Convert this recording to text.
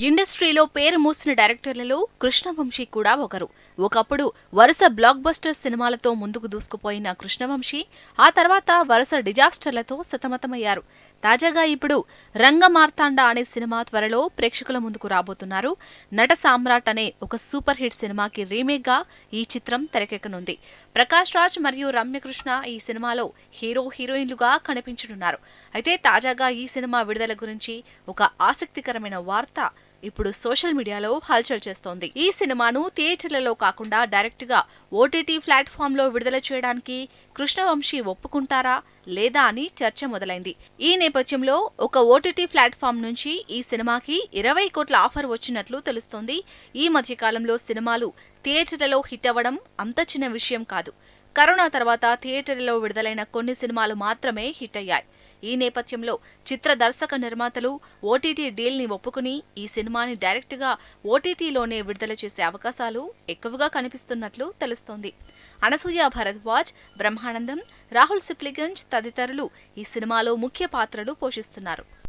ఇండస్ట్రీలో పేరు మూసిన డైరెక్టర్లలో కృష్ణవంశీ కూడా ఒకరు. ఒకప్పుడు వరుస బ్లాక్ బస్టర్ సినిమాలతో ముందుకు దూసుకుపోయిన కృష్ణవంశీ ఆ తర్వాత వరుస డిజాస్టర్లతో సతమతమయ్యారు. తాజాగా ఇప్పుడు రంగమార్తాండ అనే సినిమా త్వరలో ప్రేక్షకుల ముందుకు రాబోతున్నారు. నట సామ్రాట్ అనే ఒక సూపర్ హిట్ సినిమాకి రీమేక్గా ఈ చిత్రం తెరకెక్కనుంది. ప్రకాష్ రాజ్ మరియు రమ్యకృష్ణ ఈ సినిమాలో హీరో హీరోయిన్లుగా కనిపించనున్నారు. అయితే తాజాగా ఈ సినిమా విడుదల గురించి ఒక ఆసక్తికరమైన వార్త ఇప్పుడు సోషల్ మీడియాలో హల్చల్ చేస్తోంది. ఈ సినిమాను థియేటర్లలో కాకుండా డైరెక్ట్గా ఓటీటీ ప్లాట్ఫామ్లో విడుదల చేయడానికి కృష్ణవంశీ ఒప్పుకుంటారా లేదా అని చర్చ మొదలైంది. ఈ నేపథ్యంలో ఒక ఓటీటీ ప్లాట్ఫామ్ నుంచి ఈ సినిమాకి ఇరవై కోట్ల ఆఫర్ వచ్చినట్లు తెలుస్తోంది. ఈ మధ్యకాలంలో సినిమాలు థియేటర్లలో హిట్ అవ్వడం అంత చిన్న విషయం కాదు. కరోనా తర్వాత థియేటర్లలో విడుదలైన కొన్ని సినిమాలు మాత్రమే హిట్ అయ్యాయి. ఈ నేపథ్యంలో చిత్ర దర్శక నిర్మాతలు ఓటీటీ డీల్ని ఒప్పుకుని ఈ సినిమాని డైరెక్ట్గా ఓటీటీలోనే విడుదల చేసే అవకాశాలు ఎక్కువగా కనిపిస్తున్నట్లు తెలుస్తోంది. అనసూయ భరద్వాజ్ బ్రహ్మానందం రాహుల్ సిప్లిగంజ్ తదితరులు ఈ సినిమాలో ముఖ్య పాత్రలు పోషిస్తున్నారు.